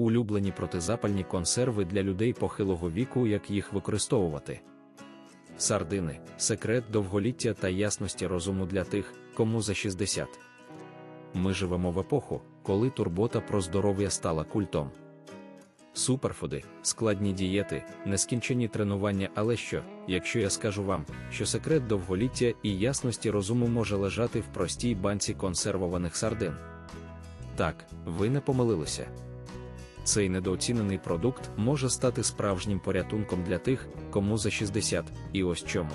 улюблені протизапальні консерви для людей похилого віку, як їх використовувати. Сардини секрет довголіття та ясності розуму для тих, кому за 60. Ми живемо в епоху, коли турбота про здоров'я стала культом. Суперфуди, складні дієти, нескінчені тренування, але що, якщо я скажу вам, що секрет довголіття і ясності розуму може лежати в простій банці консервованих сардин? Так, ви не помилилися. Цей недооцінений продукт може стати справжнім порятунком для тих, кому за 60, і ось чому.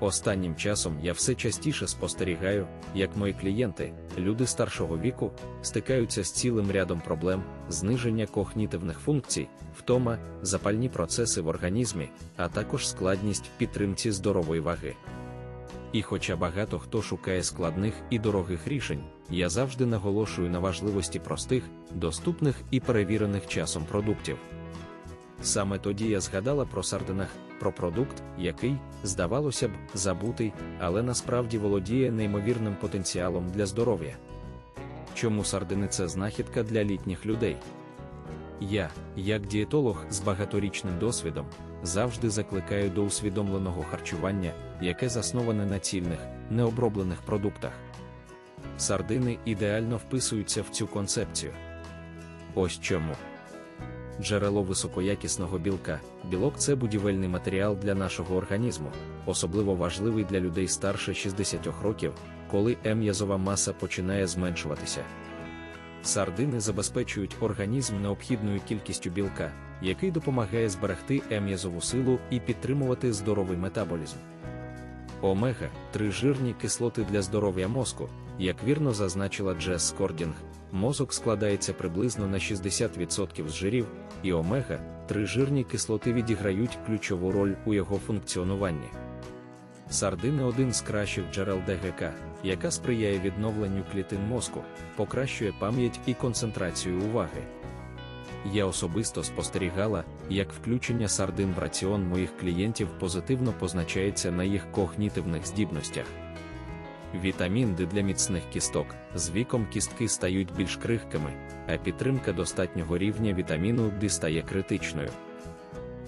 Останнім часом я все частіше спостерігаю, як мої клієнти, люди старшого віку, стикаються з цілим рядом проблем, зниження когнітивних функцій, втома, запальні процеси в організмі, а також складність в підтримці здорової ваги. І хоча багато хто шукає складних і дорогих рішень, я завжди наголошую на важливості простих, доступних і перевірених часом продуктів. Саме тоді я згадала про сардинах, про продукт, який, здавалося б, забутий, але насправді володіє неймовірним потенціалом для здоров'я. Чому сардини це знахідка для літніх людей? Я, як дієтолог з багаторічним досвідом, завжди закликаю до усвідомленого харчування, яке засноване на цільних, необроблених продуктах. Сардини ідеально вписуються в цю концепцію. Ось чому. Джерело високоякісного білка. Білок це будівельний матеріал для нашого організму, особливо важливий для людей старше 60 років, коли м'язова маса починає зменшуватися. Сардини забезпечують організм необхідною кількістю білка, який допомагає зберегти м'язову силу і підтримувати здоровий метаболізм. Омега 3 жирні кислоти для здоров'я мозку, як вірно зазначила Джес Скордінг, мозок складається приблизно на 60% з жирів, і омега 3 жирні кислоти відіграють ключову роль у його функціонуванні. Сардини один з кращих джерел ДГК, яка сприяє відновленню клітин мозку, покращує пам'ять і концентрацію уваги. Я особисто спостерігала, як включення сардин в раціон моїх клієнтів позитивно позначається на їх когнітивних здібностях. Вітамін Д для міцних кісток з віком кістки стають більш крихкими, а підтримка достатнього рівня вітаміну Д стає критичною.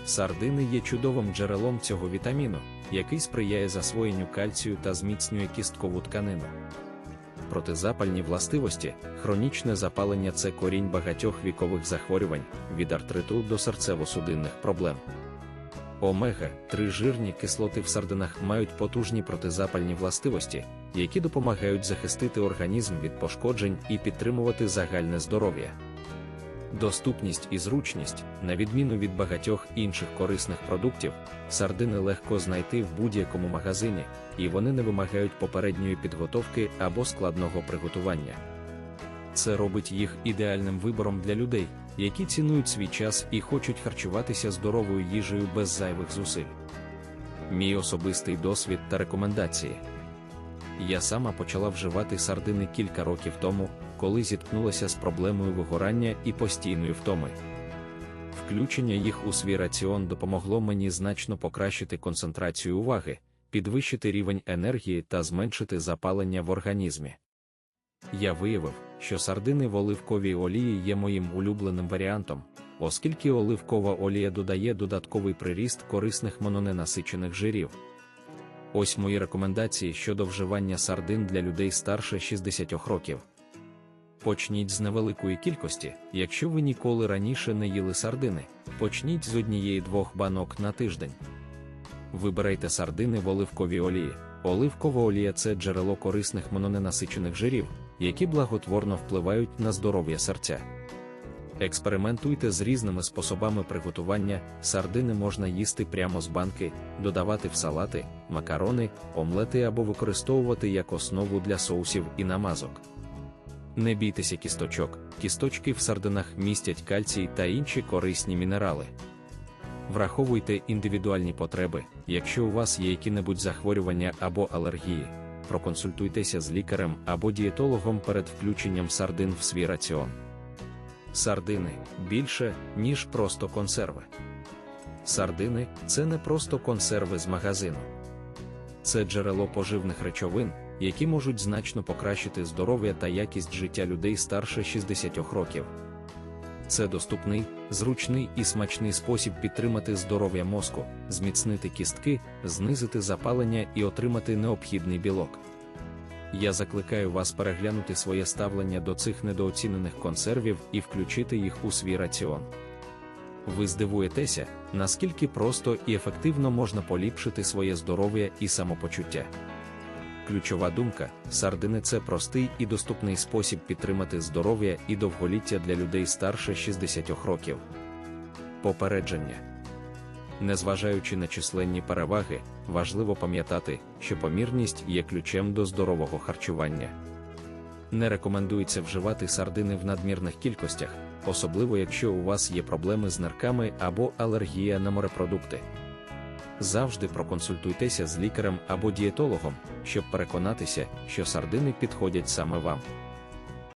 Сардини є чудовим джерелом цього вітаміну, який сприяє засвоєнню кальцію та зміцнює кісткову тканину. Протизапальні властивості, хронічне запалення це корінь багатьох вікових захворювань, від артриту до серцево-судинних проблем. Омега 3 жирні кислоти в сардинах мають потужні протизапальні властивості, які допомагають захистити організм від пошкоджень і підтримувати загальне здоров'я. Доступність і зручність, на відміну від багатьох інших корисних продуктів, сардини легко знайти в будь-якому магазині, і вони не вимагають попередньої підготовки або складного приготування. Це робить їх ідеальним вибором для людей, які цінують свій час і хочуть харчуватися здоровою їжею без зайвих зусиль. Мій особистий досвід та рекомендації. Я сама почала вживати сардини кілька років тому, коли зіткнулася з проблемою вигорання і постійної втоми. Включення їх у свій раціон допомогло мені значно покращити концентрацію уваги, підвищити рівень енергії та зменшити запалення в організмі. Я виявив, що сардини в оливковій олії є моїм улюбленим варіантом, оскільки оливкова олія додає додатковий приріст корисних мононенасичених жирів. Ось мої рекомендації щодо вживання сардин для людей старше 60 років. Почніть з невеликої кількості, якщо ви ніколи раніше не їли сардини, почніть з однієї-двох банок на тиждень. Вибирайте сардини в оливковій олії. Оливкова олія це джерело корисних мононенасичених жирів, які благотворно впливають на здоров'я серця. Експериментуйте з різними способами приготування, сардини можна їсти прямо з банки, додавати в салати, макарони, омлети або використовувати як основу для соусів і намазок. Не бійтеся кісточок, кісточки в сардинах містять кальцій та інші корисні мінерали. Враховуйте індивідуальні потреби, якщо у вас є які-небудь захворювання або алергії, проконсультуйтеся з лікарем або дієтологом перед включенням сардин в свій раціон. Сардини більше, ніж просто консерви. Сардини це не просто консерви з магазину. Це джерело поживних речовин, які можуть значно покращити здоров'я та якість життя людей старше 60 років. Це доступний, зручний і смачний спосіб підтримати здоров'я мозку, зміцнити кістки, знизити запалення і отримати необхідний білок. Я закликаю вас переглянути своє ставлення до цих недооцінених консервів і включити їх у свій раціон. Ви здивуєтеся, наскільки просто і ефективно можна поліпшити своє здоров'я і самопочуття. Ключова думка: сардини це простий і доступний спосіб підтримати здоров'я і довголіття для людей старше 60 років. Попередження. Незважаючи на численні переваги, важливо пам'ятати, що помірність є ключем до здорового харчування. Не рекомендується вживати сардини в надмірних кількостях, особливо якщо у вас є проблеми з нирками або алергія на морепродукти. Завжди проконсультуйтеся з лікарем або дієтологом, щоб переконатися, що сардини підходять саме вам.